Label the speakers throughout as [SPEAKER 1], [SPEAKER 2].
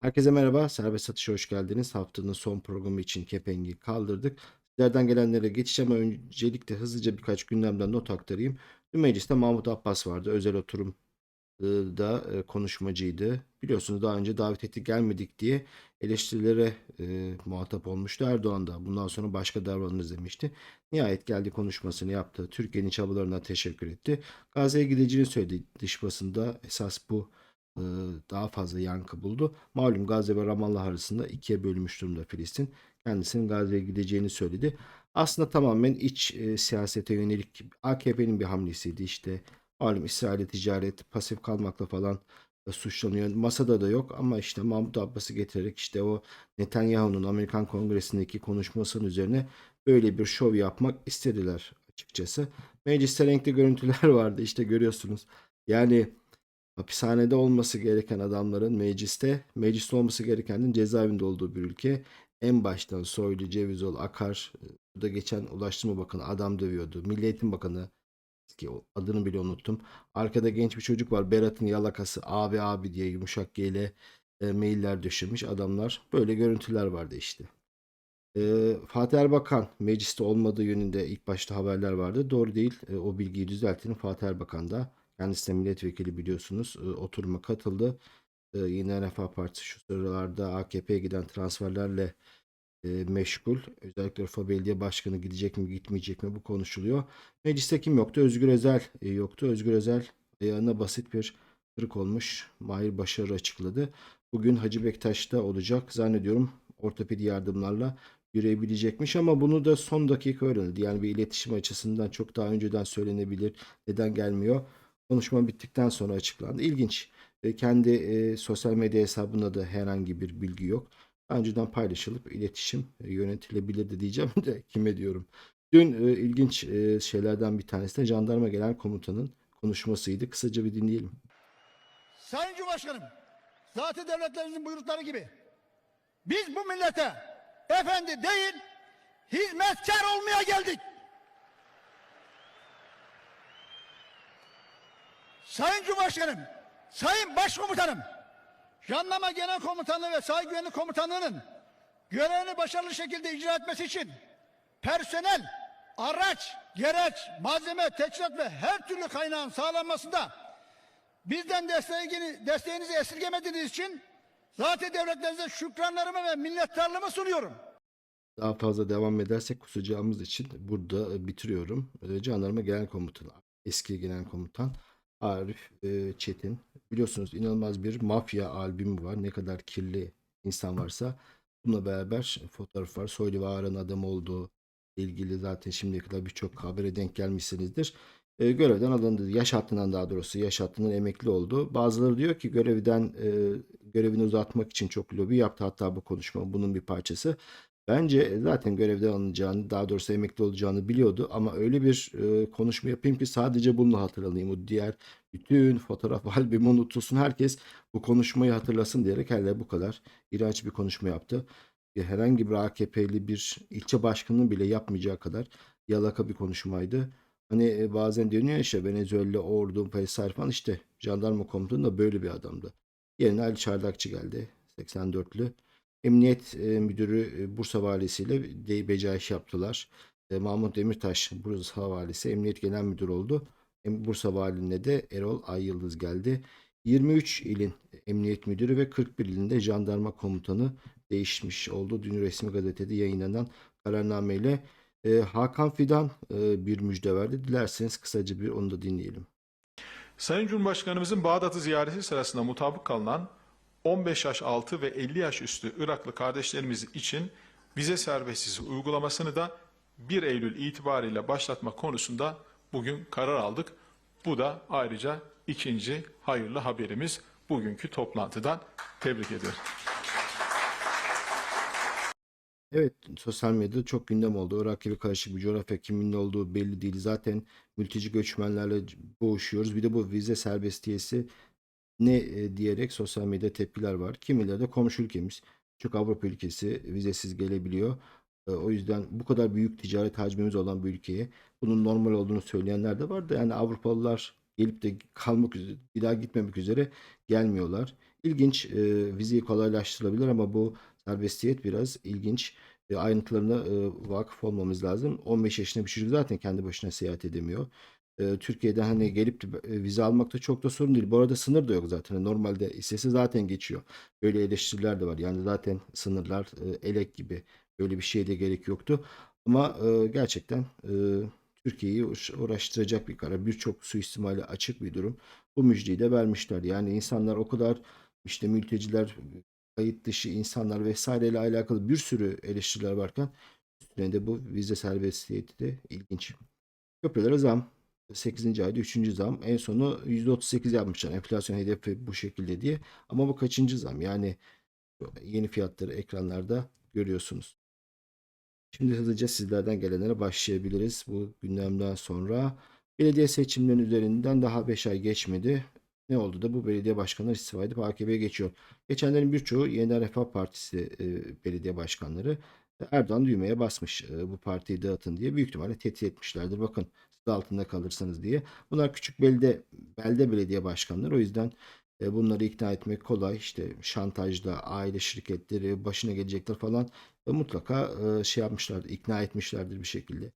[SPEAKER 1] Herkese merhaba, Serbest Satış'a hoş geldiniz. Haftanın son programı için kepengi kaldırdık. Sizlerden gelenlere geçeceğim ama öncelikle hızlıca birkaç gündemden not aktarayım. Dün mecliste Mahmut Abbas vardı. Özel oturum e, da e, konuşmacıydı. Biliyorsunuz daha önce davet etti gelmedik diye eleştirilere e, muhatap olmuştu. Erdoğan da bundan sonra başka davranırız demişti. Nihayet geldi konuşmasını yaptı. Türkiye'nin çabalarına teşekkür etti. Gazze'ye gideceğini söyledi dış basında. Esas bu daha fazla yankı buldu. Malum Gazze ve Ramallah arasında ikiye bölünmüş durumda Filistin. Kendisinin Gazze'ye gideceğini söyledi. Aslında tamamen iç e, siyasete yönelik AKP'nin bir hamlesiydi. İşte malum İsrail'e ticaret, pasif kalmakla falan e, suçlanıyor. Masada da yok ama işte Mahmut Abbas'ı getirerek işte o Netanyahu'nun Amerikan Kongresi'ndeki konuşmasının üzerine böyle bir şov yapmak istediler açıkçası. Mecliste renkli görüntüler vardı işte görüyorsunuz. Yani hapishanede olması gereken adamların mecliste, mecliste olması gerekenin cezaevinde olduğu bir ülke. En baştan Soylu, Cevizol, Akar, e, burada geçen Ulaştırma Bakanı adam dövüyordu. Milli Eğitim Bakanı ki adını bile unuttum. Arkada genç bir çocuk var. Berat'ın yalakası abi abi diye yumuşak G ile e, mailler döşemiş adamlar. Böyle görüntüler vardı işte. E, Fatih Erbakan mecliste olmadığı yönünde ilk başta haberler vardı. Doğru değil. E, o bilgiyi düzeltin. Fatih Erbakan da kendisi milletvekili biliyorsunuz. E, oturuma katıldı. E, yine Refah Partisi şu sıralarda AKP'ye giden transferlerle e, meşgul. Özellikle Urfa Belediye Başkanı gidecek mi gitmeyecek mi bu konuşuluyor. Mecliste kim yoktu? Özgür Özel e, yoktu. Özgür Özel ayağına basit bir kırık olmuş. Mahir Başarı açıkladı. Bugün Hacı Bektaş'ta olacak. Zannediyorum ortopedi yardımlarla yürüyebilecekmiş ama bunu da son dakika öğrenildi. Yani bir iletişim açısından çok daha önceden söylenebilir. Neden gelmiyor? Konuşma bittikten sonra açıklandı. İlginç. E, kendi e, sosyal medya hesabında da herhangi bir bilgi yok. Daha önceden paylaşılıp iletişim e, yönetilebilirdi diyeceğim de kime diyorum. Dün e, ilginç e, şeylerden bir tanesi de jandarma genel komutanın konuşmasıydı. Kısaca bir dinleyelim.
[SPEAKER 2] Sayın Cumhurbaşkanım, zaten devletlerimizin buyrukları gibi biz bu millete efendi değil, hizmetkar olmaya geldik. Sayın Cumhurbaşkanım, Sayın Başkomutanım, Jandarma Genel Komutanlığı ve Sahil Güvenlik Komutanlığı'nın görevini başarılı şekilde icra etmesi için personel, araç, gereç, malzeme, teçhizat ve her türlü kaynağın sağlanmasında bizden desteğini, desteğinizi esirgemediğiniz için zaten devletlerinize şükranlarımı ve minnettarlığımı sunuyorum.
[SPEAKER 1] Daha fazla devam edersek kusacağımız için burada bitiriyorum. E, Jandarma Genel Komutanı, eski Genel Komutan Arif e, Çetin. Biliyorsunuz inanılmaz bir mafya albümü var. Ne kadar kirli insan varsa bununla beraber fotoğraf var. Soylu ve Ağar'ın adam olduğu ilgili zaten şimdiye kadar birçok habere denk gelmişsinizdir. E, görevden alındı. Yaş hattından daha doğrusu yaş hattından emekli oldu. Bazıları diyor ki görevden e, görevini uzatmak için çok lobi yaptı. Hatta bu konuşma bunun bir parçası. Bence zaten görevden alınacağını, daha doğrusu emekli olacağını biliyordu ama öyle bir e, konuşma yapayım ki sadece bunu hatırlayayım. O diğer bütün fotoğraf albümü unutulsun. Herkes bu konuşmayı hatırlasın diyerek hele bu kadar iğrenç bir konuşma yaptı. E, Herhangi bir AKP'li bir ilçe başkanının bile yapmayacağı kadar yalaka bir konuşmaydı. Hani e, bazen deniyor ya işte Venezuela, ordu, vesaire falan işte jandarma komutanı da böyle bir adamdı. Yerine Ali Çardakçı geldi. 84'lü. Emniyet e, Müdürü e, Bursa Valisiyle de becaiş yaptılar. E, Mahmut Demirtaş Bursa Valisi Emniyet Genel Müdürü oldu. Bursa Valiliğine de Erol Ayyıldız geldi. 23 ilin emniyet müdürü ve 41 ilinde jandarma komutanı değişmiş oldu. Dün resmi gazetede yayınlanan kararnameyle Hakan Fidan bir müjde verdi. Dilerseniz kısaca bir onu da dinleyelim.
[SPEAKER 3] Sayın Cumhurbaşkanımızın Bağdat'ı ziyareti sırasında mutabık kalınan 15 yaş altı ve 50 yaş üstü Iraklı kardeşlerimiz için vize serbestsizliği uygulamasını da 1 Eylül itibariyle başlatma konusunda bugün karar aldık. Bu da ayrıca ikinci hayırlı haberimiz bugünkü toplantıdan tebrik ediyorum.
[SPEAKER 1] Evet, sosyal medyada çok gündem oldu. Irak gibi karışık bir coğrafya kimin olduğu belli değil. Zaten mülteci göçmenlerle boğuşuyoruz. Bir de bu vize serbestiyesi ne e, diyerek sosyal medya tepkiler var. Kimileri de komşu ülkemiz. Çok Avrupa ülkesi vizesiz gelebiliyor. E, O yüzden bu kadar büyük ticaret hacmimiz olan bir ülkeye bunun normal olduğunu söyleyenler de var da yani Avrupalılar gelip de kalmak üzere, bir daha gitmemek üzere gelmiyorlar. İlginç, e, vizeyi kolaylaştırılabilir ama bu serbestiyet biraz ilginç. E, ayrıntılarına e, vakıf olmamız lazım. 15 yaşında bir çocuk zaten kendi başına seyahat edemiyor. E, Türkiye'den hani gelip de e, vize almakta çok da sorun değil. Bu arada sınır da yok zaten. Normalde istese zaten geçiyor. Böyle eleştiriler de var. Yani zaten sınırlar e, elek gibi. Böyle bir şeye de gerek yoktu. Ama e, gerçekten e, Türkiye'yi uğraş- uğraştıracak bir karar. Birçok suistimale açık bir durum. Bu müjdeyi de vermişler. Yani insanlar o kadar işte mülteciler, kayıt dışı insanlar vesaireyle alakalı bir sürü eleştiriler varken üstüne de bu vize serbestiyeti de ilginç. Köprülere zam. 8. ayda 3. zam. En sonu %38 yapmışlar. Enflasyon hedefi bu şekilde diye. Ama bu kaçıncı zam? Yani yeni fiyatları ekranlarda görüyorsunuz. Şimdi hızlıca sizlerden gelenlere başlayabiliriz. Bu gündemden sonra belediye seçimlerinin üzerinden daha 5 ay geçmedi. Ne oldu da bu belediye başkanları istifa edip AKP'ye geçiyor. Geçenlerin birçoğu Yeniden Refah Partisi e, belediye başkanları Erdoğan düğmeye basmış e, bu partiyi dağıtın diye büyük ihtimalle tehdit etmişlerdir. Bakın altında kalırsanız diye. Bunlar küçük belde, belde belediye başkanları. O yüzden e, bunları ikna etmek kolay. İşte şantajla aile şirketleri başına gelecekler falan e, mutlaka e, şey yapmışlardır, ikna etmişlerdir bir şekilde.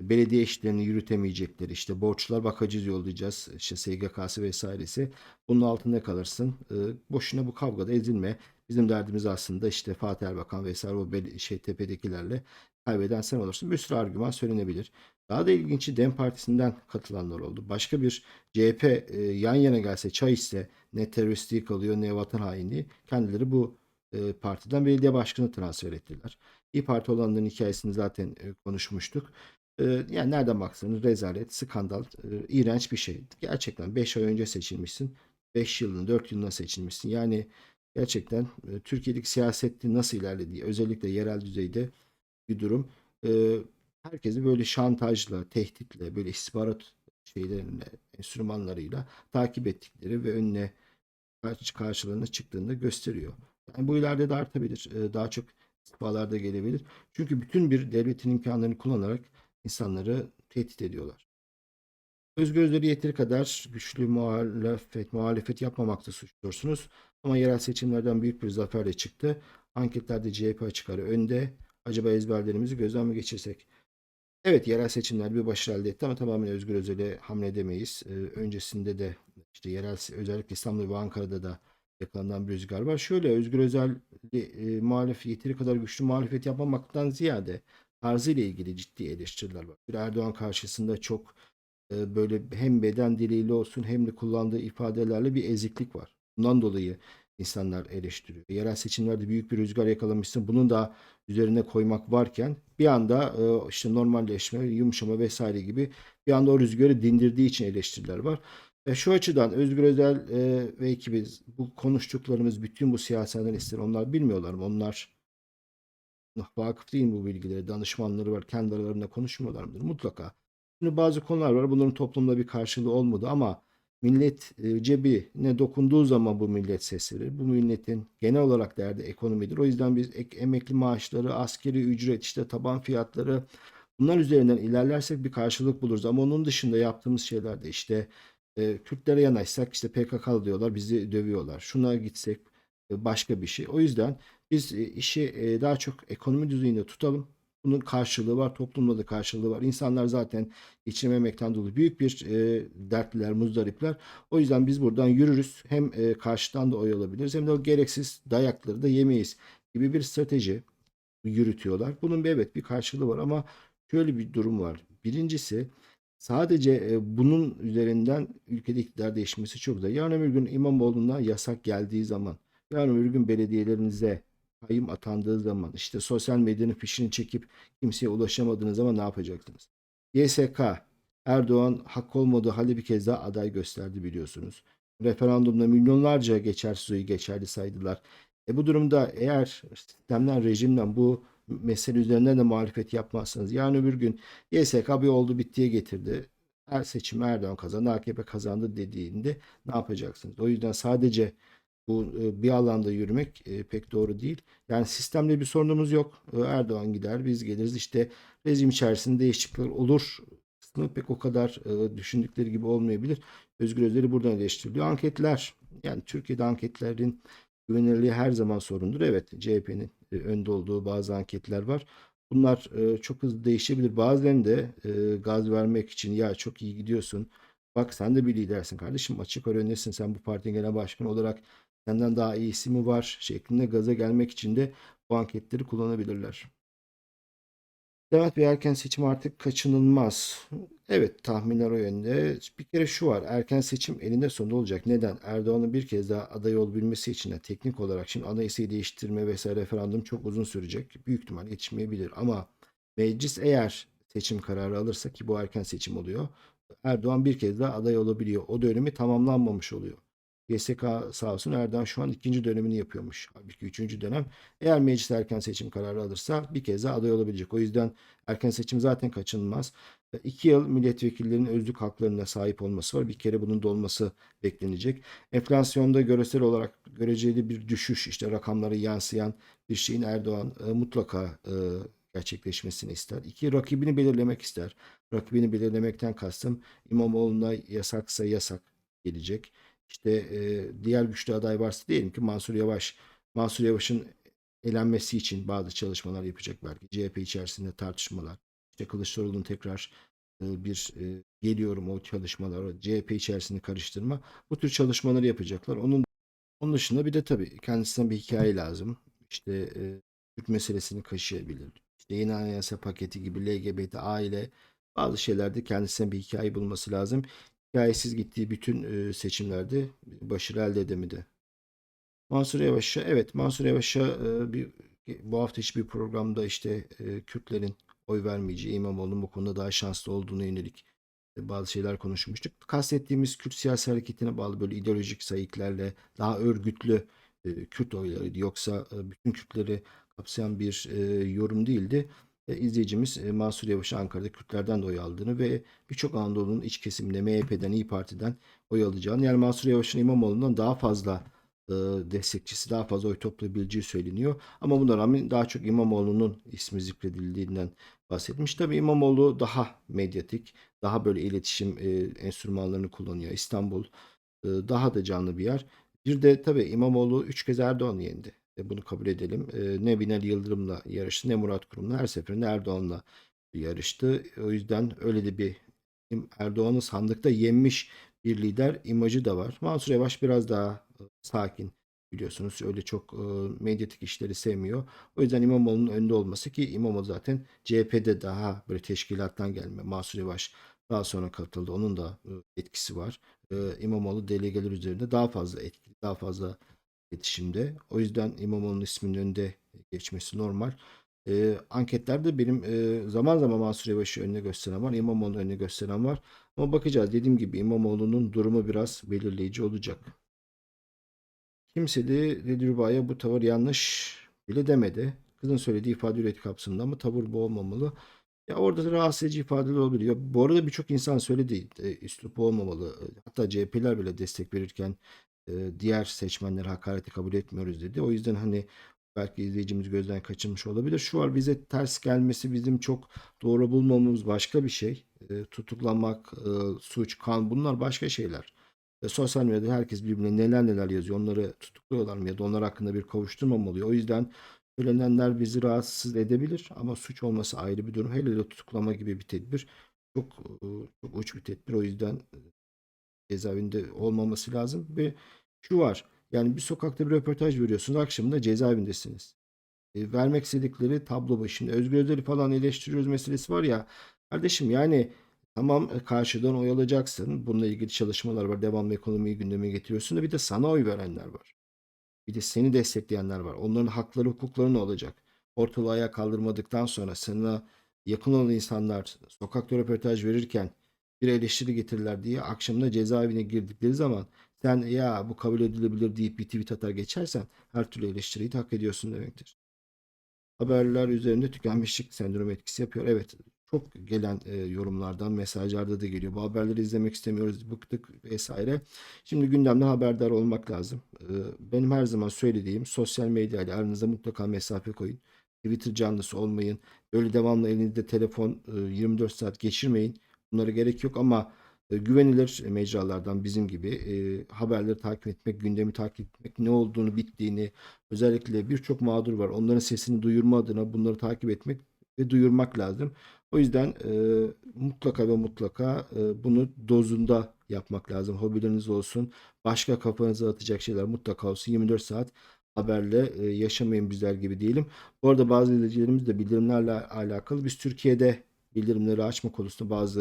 [SPEAKER 1] Belediye işlerini yürütemeyecekleri işte borçlar bakacağız yollayacağız işte SGK'sı vesairesi bunun altında kalırsın. E, boşuna bu kavgada ezilme. Bizim derdimiz aslında işte Fatih Erbakan vesaire o şey tepedekilerle kaybeden sen olursun. Bir sürü argüman söylenebilir. Daha da ilginci DEM Partisi'nden katılanlar oldu. Başka bir CHP e, yan yana gelse çay içse ne teröristliği kalıyor ne vatan hainliği. Kendileri bu e, partiden belediye başkanı transfer ettiler. İyi Parti olanların hikayesini zaten e, konuşmuştuk. E, yani nereden baksanız rezalet, skandal, e, iğrenç bir şey. Gerçekten 5 ay önce seçilmişsin. 5 yılın 4 yılına seçilmişsin. Yani gerçekten e, Türkiye'deki siyasette nasıl ilerlediği özellikle yerel düzeyde bir durum. E, herkesi böyle şantajla, tehditle, böyle istihbarat şeylerine, enstrümanlarıyla takip ettikleri ve önüne karşı karşılarına çıktığında gösteriyor. Yani bu ileride de artabilir. Ee, Daha çok istifalar da gelebilir. Çünkü bütün bir devletin imkanlarını kullanarak insanları tehdit ediyorlar. Özgür Özel'i yeteri kadar güçlü muhalefet, muhalefet yapmamakta suçluyorsunuz. Ama yerel seçimlerden büyük bir zaferle çıktı. Anketlerde CHP açık önde. Acaba ezberlerimizi gözden mi geçirsek? Evet yerel seçimler bir başarı elde etti ama tamamen Özgür Özel'e hamle edemeyiz. Ee, öncesinde de işte yerel özellikle İstanbul ve Ankara'da da yakalanan bir rüzgar var. Şöyle Özgür Özel e, muhalef yeteri kadar güçlü muhalefet yapmamaktan ziyade tarzıyla ilgili ciddi eleştiriler var. Bir Erdoğan karşısında çok e, böyle hem beden diliyle olsun hem de kullandığı ifadelerle bir eziklik var. Bundan dolayı insanlar eleştiriyor. Yerel seçimlerde büyük bir rüzgar yakalamışsın. Bunun da üzerine koymak varken bir anda e, işte normalleşme, yumuşama vesaire gibi bir anda o rüzgarı dindirdiği için eleştiriler var. Ve şu açıdan Özgür Özel e, ve ekibi bu konuştuklarımız bütün bu siyasi analistler onlar bilmiyorlar mı? Onlar vakıf değil bu bilgilere? Danışmanları var. Kendi aralarında konuşmuyorlar mıdır? Mutlaka. Şimdi bazı konular var. Bunların toplumda bir karşılığı olmadı ama millet e, cebine dokunduğu zaman bu millet ses verir. Bu milletin genel olarak derdi ekonomidir. O yüzden biz ek, emekli maaşları, askeri ücret, işte taban fiyatları bunlar üzerinden ilerlersek bir karşılık buluruz. Ama onun dışında yaptığımız şeyler de işte e, Kürtlere yanaşsak işte PKK diyorlar bizi dövüyorlar. Şuna gitsek e, başka bir şey. O yüzden biz e, işi daha çok ekonomi düzeyinde tutalım. Bunun karşılığı var, toplumda da karşılığı var. İnsanlar zaten geçinememekten dolayı büyük bir e, dertliler, muzdaripler. O yüzden biz buradan yürürüz. Hem e, karşıdan da oy alabiliriz hem de o gereksiz dayakları da yemeyiz gibi bir strateji yürütüyorlar. Bunun bir evet bir karşılığı var ama şöyle bir durum var. Birincisi sadece e, bunun üzerinden ülkede iktidar değişmesi çok da. Yarın öbür gün İmamoğlu'na yasak geldiği zaman, yarın öbür gün belediyelerinize kayyum atandığı zaman, işte sosyal medyanın fişini çekip kimseye ulaşamadığınız zaman ne yapacaksınız? YSK, Erdoğan hak olmadığı halde bir kez daha aday gösterdi biliyorsunuz. Referandumda milyonlarca geçersiz oyu geçerli saydılar. E bu durumda eğer sistemden, rejimden bu mesele üzerinden de muhalefet yapmazsanız yarın öbür gün YSK bir oldu bittiye getirdi. Her seçim Erdoğan kazandı, AKP kazandı dediğinde ne yapacaksınız? O yüzden sadece bu e, bir alanda yürümek e, pek doğru değil. Yani sistemde bir sorunumuz yok. E, Erdoğan gider, biz geliriz. İşte rejim içerisinde değişiklikler olur kısmı pek o kadar düşündükleri gibi olmayabilir. Özgür Özel'i buradan eleştiriliyor. Anketler yani Türkiye'de anketlerin güvenilirliği her zaman sorundur. Evet CHP'nin önde olduğu bazı anketler var. Bunlar çok hızlı değişebilir. Bazılarında e, gaz vermek için ya çok iyi gidiyorsun. Bak sen de bir lidersin kardeşim. Açık öndesin. Sen bu partinin genel başkanı olarak senden daha iyisi mi var şeklinde gaza gelmek için de bu anketleri kullanabilirler. Demet Bey erken seçim artık kaçınılmaz. Evet tahminler o yönde. Bir kere şu var. Erken seçim elinde sonunda olacak. Neden? Erdoğan'ın bir kez daha aday olabilmesi için de teknik olarak şimdi anayasayı değiştirme vesaire referandum çok uzun sürecek. Büyük ihtimal yetişmeyebilir ama meclis eğer seçim kararı alırsa ki bu erken seçim oluyor. Erdoğan bir kez daha aday olabiliyor. O dönemi tamamlanmamış oluyor. YSK sağ olsun Erdoğan şu an ikinci dönemini yapıyormuş. Halbuki üçüncü dönem. Eğer meclis erken seçim kararı alırsa bir kez daha aday olabilecek. O yüzden erken seçim zaten kaçınılmaz. E, İki yıl milletvekillerinin özlük haklarına sahip olması var. Bir kere bunun da olması beklenecek. Enflasyonda göresel olarak göreceli bir düşüş işte rakamlara yansıyan bir şeyin Erdoğan e, mutlaka e, gerçekleşmesini ister. İki rakibini belirlemek ister. Rakibini belirlemekten kastım İmamoğlu'na yasaksa yasak gelecek. İşte e, diğer güçlü aday varsa diyelim ki Mansur Yavaş. Mansur Yavaş'ın elenmesi için bazı çalışmalar yapacak belki. CHP içerisinde tartışmalar. İşte Kılıçdaroğlu'nun tekrar e, bir e, geliyorum o çalışmalar, o CHP içerisinde karıştırma. Bu tür çalışmaları yapacaklar. Onun onun dışında bir de tabii kendisinden bir hikaye lazım. İşte e, Kürt meselesini kaşıyabilir. İşte yeni anayasa paketi gibi LGBT aile bazı şeylerde kendisine bir hikaye bulması lazım. Hikayesiz gittiği bütün seçimlerde başarı elde edemedi. Mansur Yavaş'a evet Mansur Yavaş'a bir bu hafta hiçbir programda işte Kürtlerin oy vermeyeceği İmamoğlu'nun bu konuda daha şanslı olduğuna yönelik bazı şeyler konuşmuştuk. Kastettiğimiz Kürt siyasi hareketine bağlı böyle ideolojik sayıklarla daha örgütlü Kürt oylarıydı. Yoksa bütün Kürtleri kapsayan bir yorum değildi. E, izleyicimiz e, Mansur Yavaş'ın Ankara'da Kürtlerden de oy aldığını ve birçok Anadolu'nun iç kesiminde MHP'den, İyi Parti'den oy alacağını yani Mansur Yavaş'ın İmamoğlu'ndan daha fazla e, destekçisi, daha fazla oy toplayabileceği söyleniyor. Ama buna rağmen daha çok İmamoğlu'nun ismi zikredildiğinden bahsetmiş. Tabii İmamoğlu daha medyatik, daha böyle iletişim e, enstrümanlarını kullanıyor. İstanbul e, daha da canlı bir yer. Bir de tabii İmamoğlu 3 kez Erdoğan'ı yendi. E, bunu kabul edelim. E, ne Binali Yıldırım'la yarıştı ne Murat Kurum'la her seferinde Erdoğan'la yarıştı. O yüzden öyle de bir Erdoğan'ı sandıkta yenmiş bir lider imajı da var. Mansur Yavaş biraz daha e, sakin biliyorsunuz. Öyle çok medyatik işleri sevmiyor. O yüzden İmamoğlu'nun önde olması ki İmamoğlu zaten CHP'de daha böyle teşkilattan gelme. Mansur Yavaş daha sonra katıldı. Onun da etkisi var. İmamoğlu delegeler üzerinde daha fazla etkili, daha fazla iletişimde. O yüzden İmamoğlu'nun isminin önde geçmesi normal. E, anketlerde benim e, zaman zaman Mansur Yavaş'ı önüne gösteren var. İmamoğlu'nu önüne gösteren var. Ama bakacağız. Dediğim gibi İmamoğlu'nun durumu biraz belirleyici olacak. Kimse de Dilruba'ya bu tavır yanlış bile demedi. Kızın söylediği ifade üreti kapsamında ama tavır bu olmamalı. Ya orada da rahatsız edici ifadeler olabiliyor. Bu arada birçok insan söyledi. E, üslup olmamalı. Hatta CHP'ler bile destek verirken diğer seçmenlere hakareti kabul etmiyoruz dedi. O yüzden hani belki izleyicimiz gözden kaçırmış olabilir. Şu var bize ters gelmesi bizim çok doğru bulmamamız başka bir şey. E, tutuklamak, suç, kan bunlar başka şeyler. E, sosyal medyada herkes birbirine neler neler yazıyor. Onları tutukluyorlar mı ya da onlar hakkında bir kovuşturma oluyor? O yüzden söylenenler bizi rahatsız edebilir ama suç olması ayrı bir durum. Hele de tutuklama gibi bir tedbir çok çok uç bir tedbir. O yüzden cezaevinde olmaması lazım ve şu var. Yani bir sokakta bir röportaj veriyorsunuz. Akşamında cezaevindesiniz. E, vermek istedikleri tablo başında. Özgür Özel'i falan eleştiriyoruz meselesi var ya. Kardeşim yani tamam e, karşıdan oy alacaksın. Bununla ilgili çalışmalar var. Devamlı ekonomiyi gündeme getiriyorsun da bir de sana oy verenler var. Bir de seni destekleyenler var. Onların hakları, hukukları ne olacak? Ortalığı ayağa kaldırmadıktan sonra sana yakın olan insanlar sokakta röportaj verirken bir eleştiri getirirler diye akşamda cezaevine girdikleri zaman sen ya bu kabul edilebilir deyip bir tweet atar geçersen her türlü eleştiriyi hak ediyorsun demektir. Haberler üzerinde tükenmişlik sendromu etkisi yapıyor. Evet çok gelen e, yorumlardan mesajlarda da geliyor. Bu haberleri izlemek istemiyoruz bıktık vesaire. Şimdi gündemden haberdar olmak lazım. E, benim her zaman söylediğim sosyal medya ile aranıza mutlaka mesafe koyun. Twitter canlısı olmayın. Böyle devamlı elinizde telefon e, 24 saat geçirmeyin. Bunlara gerek yok ama e, güvenilir mecralardan bizim gibi e, haberleri takip etmek, gündemi takip etmek, ne olduğunu, bittiğini, özellikle birçok mağdur var. Onların sesini duyurma adına bunları takip etmek ve duyurmak lazım. O yüzden e, mutlaka ve mutlaka e, bunu dozunda yapmak lazım. Hobileriniz olsun. Başka kafanıza atacak şeyler mutlaka olsun. 24 saat haberle e, yaşamayın bizler gibi diyelim. Bu arada bazı izleyicilerimiz de bildirimlerle alakalı biz Türkiye'de bildirimleri açma konusunda bazı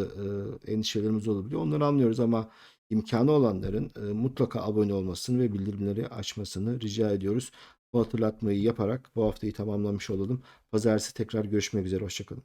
[SPEAKER 1] e, endişelerimiz olabiliyor. Onları anlıyoruz ama imkanı olanların e, mutlaka abone olmasını ve bildirimleri açmasını rica ediyoruz. Bu hatırlatmayı yaparak bu haftayı tamamlamış olalım. Pazartesi tekrar görüşmek üzere. Hoşçakalın.